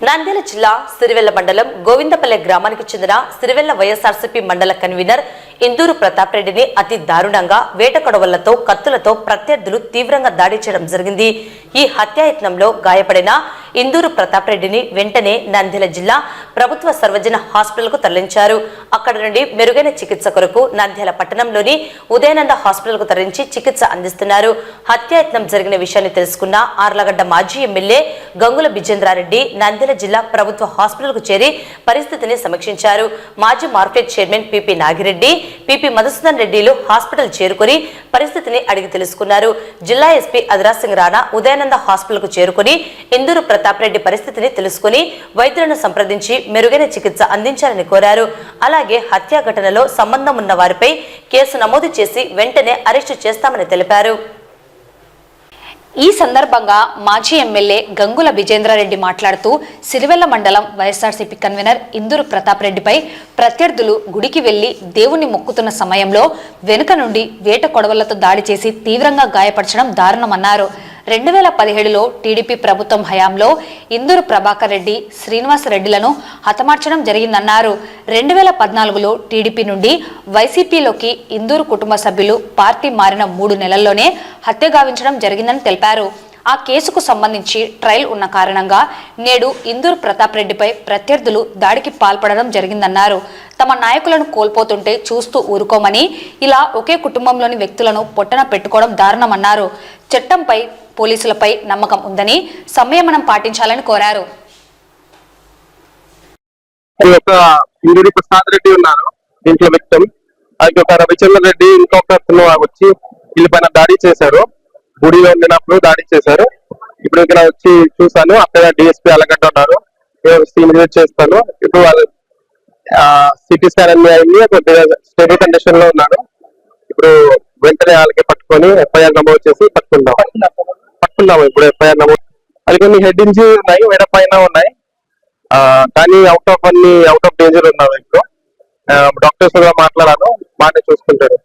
నంద్యాల జిల్లా సిరివెల్ల మండలం గోవిందపల్లె గ్రామానికి చెందిన సిరివెల్ల వైఎస్ఆర్సీపీ మండల కన్వీనర్ ఇందూరు ప్రతాప్ రెడ్డిని అతి దారుణంగా వేటకొడవలతో కత్తులతో ప్రత్యర్థులు తీవ్రంగా దాడి చేయడం జరిగింది. ఈ హత్యాయత్నంలో గాయపడిన ఇందూరు ప్రతాప్ రెడ్డిని వెంటనే నంద్యాల జిల్లా ప్రభుత్వ సర్వజన హాస్పిటల్కు తరలించారు. అక్కడ నుండి మెరుగైన చికిత్స కొరకు నంద్యాల పట్టణంలోని ఉదయానంద హాస్పిటల్కు తరలించి చికిత్స అందిస్తున్నారు. హత్యాయత్నం జరిగిన విషయాన్ని తెలుసుకున్న ఆర్లగడ్డ మాజీ ఎమ్మెల్యే గంగుల బిజేంద్రారెడ్డి నంద్యాల జిల్లా ప్రభుత్వ హాస్పిటల్కు చేరి పరిస్థితిని సమీక్షించారు. మాజీ market chairman P P Nagireddy P P Madhusudan రెడ్డిలు హాస్పిటల్ చేరుకుని పరిస్థితిని అడిగి తెలుసుకున్నారు. జిల్లా ఎస్పీ అదరాసింగ్ రాణా ఉదయానంద హాస్పిటల్కు చేరుకుని ఇందూరు ప్రతాప్ ప్రతాప్రెడ్డి పరిస్థితిని తెలుసుకుని వైద్యులను సంప్రదించి మెరుగైన చికిత్స అందించాలని కోరారు. అలాగే హత్యా ఘటనలో సంబంధం ఉన్న వారిపై కేసు నమోదు చేసి వెంటనే అరెస్టు చేస్తామని తెలిపారు. ఈ సందర్భంగా మాజీ ఎమ్మెల్యే గంగుల విజేంద్రారెడ్డి మాట్లాడుతూ సిరివెల్ల మండలం వైఎస్ఆర్సీపీ కన్వీనర్ ఇందూరు ప్రతాప్ రెడ్డిపై ప్రత్యర్థులు గుడికి వెళ్ళి దేవుణ్ణి మొక్కుతున్న సమయంలో వెనుక నుండి వేట కొడవలతో దాడి చేసి తీవ్రంగా గాయపరచడం దారుణమన్నారు. రెండు వేల పదిహేడులో టీడీపీ ప్రభుత్వం హయాంలో ఇందూరు ప్రభాకర్ రెడ్డి శ్రీనివాస్ రెడ్డిలను హతమార్చడం జరిగిందన్నారు. రెండు వేల పద్నాలుగులో టీడీపీ నుండి వైసీపీలోకి ఇందూరు కుటుంబ సభ్యులు పార్టీ మారిన మూడు నెలల్లోనే హత్య గావించడం జరిగిందని తెలిపారు. ఆ కేసుకు సంబంధించి ట్రయల్ ఉన్న కారణంగా నేడు ఇందూరు ప్రతాప్ రెడ్డిపై ప్రత్యర్థులు దాడికి పాల్పడడం జరిగిందన్నారు. తమ నాయకులను కోల్పోతుంటే చూస్తూ ఊరుకోమని ఇలా ఒకే కుటుంబంలోని వ్యక్తులను పొట్టన పెట్టుకోవడం దారుణమన్నారు. చట్టంపై పోలీసులపై నమ్మకం ఉందని సంయమనం పాటించాలని కోరారు. అది ప్రసాద్ రెడ్డి ఉన్నారు దీంట్లో వ్యక్తం. అది రవిచంద్ర రెడ్డి ఇంకొక వచ్చి వీళ్ళ పైన దాడి చేశారు. గుడిలో ఉండినప్పుడు దాడి చేశారు. ఇప్పుడు ఇక్కడ వచ్చి చూసాను అక్కడ డిఎస్పీ అలగడ్డ ఉన్నారు. ఇమీడియట్ చేస్తాను. ఇప్పుడు వాళ్ళు సిటీ స్కాన్ అన్ని అయింది కొద్దిగా స్టేబుల్ కండిషన్లో ఉన్నాడు ఇప్పుడు వెంటనే వాళ్ళకి పట్టుకొని ఎఫ్ఐఆర్ నమోదు చేసి పట్టుకుందాం. పట్టుకుందాం ఇప్పుడు ఎఫ్ఐఆర్ నమోదు అది కొన్ని హెడ్ ఉన్నాయి వేరే పైన ఉన్నాయి. కానీ అవుట్ ఆఫ్ అన్ని అవుట్ ఆఫ్ డేంజర్ ఉన్నాము ఇప్పుడు డాక్టర్స్ కూడా మాట్లాడాను బాగానే చూసుకుంటారు